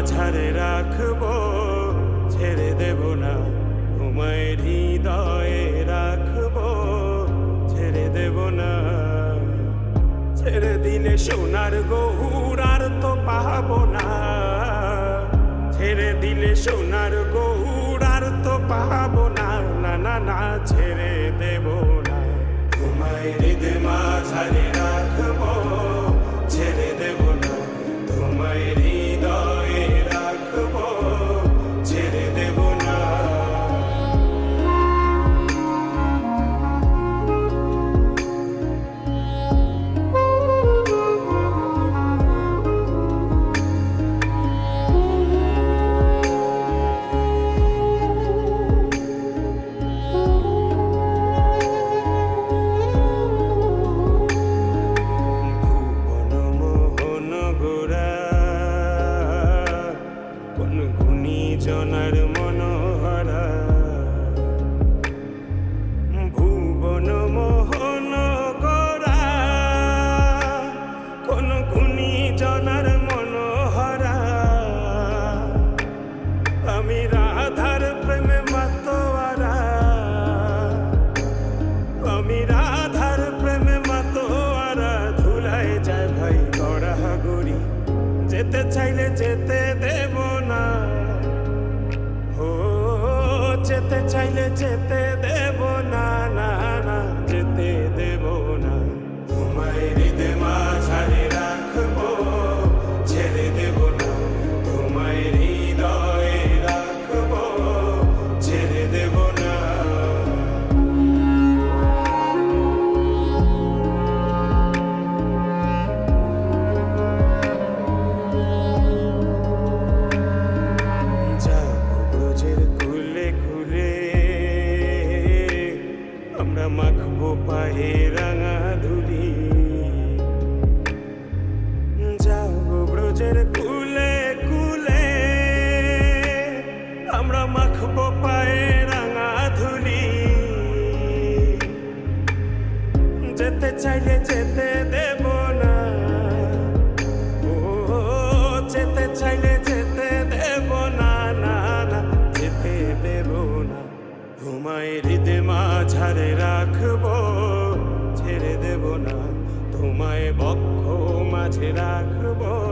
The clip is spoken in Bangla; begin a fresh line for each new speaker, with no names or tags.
মাঝারে রাখব, ছেড়ে দেব না। তোমায় হৃদয়ে রাখব, ছেড়ে দেব না। ছেড়ে দিলে সোনার গহুর আর তো পাবো না। ছেড়ে দিলে সোনার গহুর আর তো পাবো না। না না ছেড়ে দেব না। তোমায় জনার মনোহরা। ভুবন মোহন গোরা কোন গুণী জনার মনোহরা। আমি রাধার প্রেমে মাতোয়ারা। আমি রাধার প্রেমে মাতোয়ারা। ধুলায় যায় ভাই গড়াগড়ি যেতে চাইলে যেতে যেতে দেব আমরা মাখবো পায়ে রাঙা ধুলি যেতে চাইলে যেতে দেব না। ও, যেতে চাইলে যেতে দেব না না না, যেতে দেব না। তোমায় হৃদয় মাঝারে রাখব, ছেড়ে দেব না। তোমায় বক্ষ মাঝে রাখব।